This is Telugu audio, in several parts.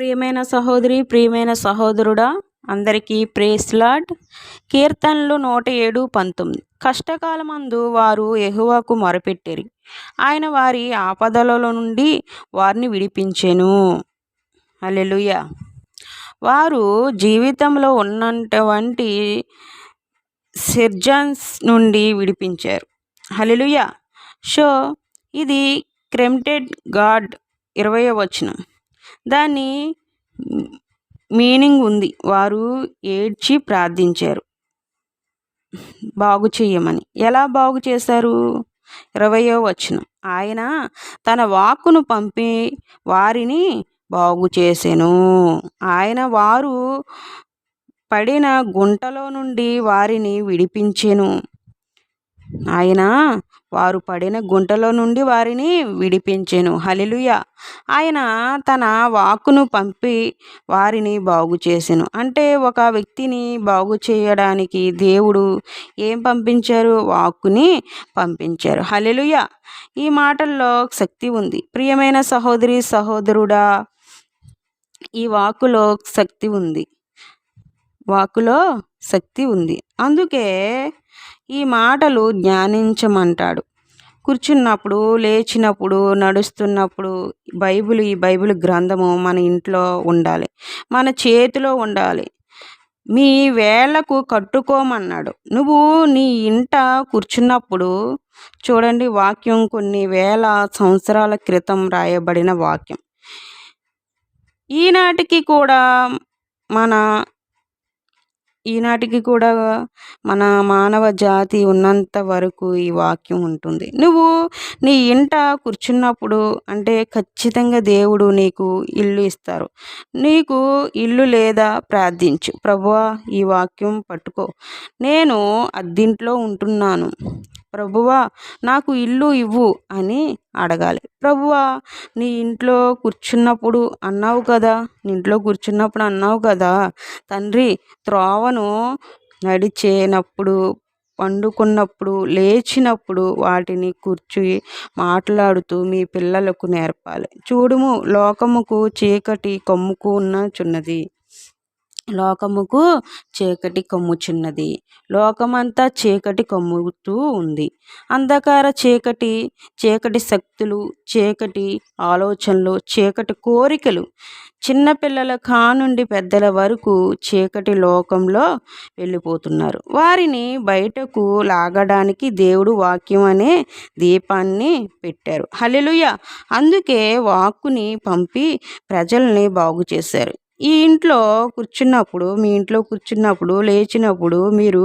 ప్రియమైన సహోదరి ప్రియమైన సహోదరుడా అందరికీ ప్రేస్లాడ్ కీర్తనలు నూట ఏడు పంతొమ్మిది. కష్టకాలమందు వారు ఎహువాకు మొరపెట్టిరి. ఆయన వారి ఆపదలలో నుండి వారిని విడిపించెను. అల్లెలుయ వారు జీవితంలో ఉన్నటువంటి సిర్జన్స్ నుండి విడిపించారు. హల్లెలూయా. షో ఇది క్రెమ్టెడ్ గాడ్ ఇరవై వచనం. దాని మీనింగ్ ఉంది. వారు ఏడ్చి ప్రార్థించారు. బాగు చేయమని ఎలా బాగు చేశారు ఇరవయో వచనం. ఆయన తన వాక్కును పంపి వారిని బాగు చేసెను. ఆయన వారు పడిన గుంటలో నుండి వారిని విడిపించెను. ఆయన వారు పడిన గుంటలో నుండి వారిని విడిపించెను. హలిలుయ ఆయన తన వాక్కును పంపి వారిని బాగు చేసెను. అంటే ఒక వ్యక్తిని బాగు చేయడానికి దేవుడు ఏం పంపించారు? వాక్కుని పంపించారు. హలిలుయ ఈ మాటల్లో శక్తి ఉంది. ప్రియమైన సహోదరి సహోదరుడా ఈ వాకులో శక్తి ఉంది. వాక్కులో శక్తి ఉంది. అందుకే ఈ మాటలు ధ్యానించమంటాడు కూర్చున్నప్పుడు లేచినప్పుడు నడుస్తున్నప్పుడు బైబిల్ ఈ బైబిల్ గ్రంథము మన ఇంట్లో ఉండాలి. మన చేతిలో ఉండాలి. మీ వేళ్ళకు కట్టుకోమన్నాడు. నువ్వు నీ ఇంట కూర్చున్నప్పుడు చూడండి వాక్యం కొన్ని వేల సంవత్సరాల క్రితం రాయబడిన వాక్యం. ఈనాటికి కూడా మన ఈనాటికి కూడా మన మానవ జాతి ఉన్నంత వరకు ఈ వాక్యం ఉంటుంది. నువ్వు నీ ఇంట కూర్చున్నప్పుడు అంటే ఖచ్చితంగా దేవుడు నీకు ఇల్లు ఇస్తారు. నీకు ఇల్లు లేదా ప్రార్థించు. ప్రభువా ఈ వాక్యం పట్టుకో. నేను అద్దింట్లో ఉంటున్నాను. ప్రభువా నాకు ఇల్లు ఇవ్వు అని అడగాలి. ప్రభువా నీ ఇంట్లో కూర్చున్నప్పుడు అన్నావు కదా నీ ఇంట్లో కూర్చున్నప్పుడు అన్నావు కదా. తండ్రి త్రోవను నడిచేనప్పుడు పండుకున్నప్పుడు లేచినప్పుడు వాటిని కూర్చి మాట్లాడుతూ మీ పిల్లలకు నేర్పాలి. చూడుము లోకముకు చీకటి కమ్ముకు ఉన్న చున్నది. లోకముకు చీకటి కమ్ముచున్నది లోకమంతా చీకటి కమ్ముతూ ఉంది. అంధకార చీకటి చీకటి శక్తులు చీకటి ఆలోచనలు చీకటి కోరికలు. చిన్నపిల్లల కానుండి పెద్దల వరకు చీకటి లోకంలో వెళ్ళిపోతున్నారు. వారిని బయటకు లాగడానికి దేవుడు వాక్యం అనే దీపాన్ని పెట్టారు. హలెలుయ అందుకే వాక్కుని పంపి ప్రజల్ని బాగు చేశారు ఈ ఇంట్లో కూర్చున్నప్పుడు మీ ఇంట్లో కూర్చున్నప్పుడు లేచినప్పుడు మీరు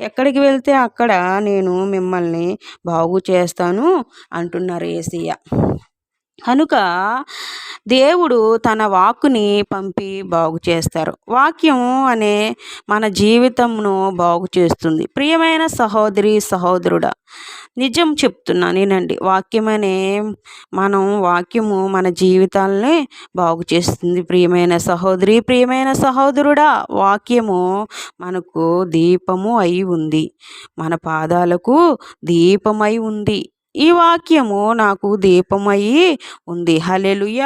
ఎక్కడికి వెళ్తే అక్కడ నేను మిమ్మల్ని బాగు చేస్తాను అంటున్నారు ఏసయ్య. కనుక దేవుడు తన వాక్కుని పంపి బాగు చేస్తారు. వాక్యం అనే మన జీవితంను బాగు చేస్తుంది. ప్రియమైన సహోదరి సహోదరుడా నిజం చెప్తున్నా నేనండి. వాక్యమనే మనం వాక్యము మన జీవితాలనే బాగు చేస్తుంది. ప్రియమైన సహోదరి ప్రియమైన సహోదరుడా వాక్యము మనకు దీపము అయి ఉంది. మన పాదాలకు దీపమై ఉంది. ఈ వాక్యము నాకు దీపమయ్యి ఉంది. హలెలుయ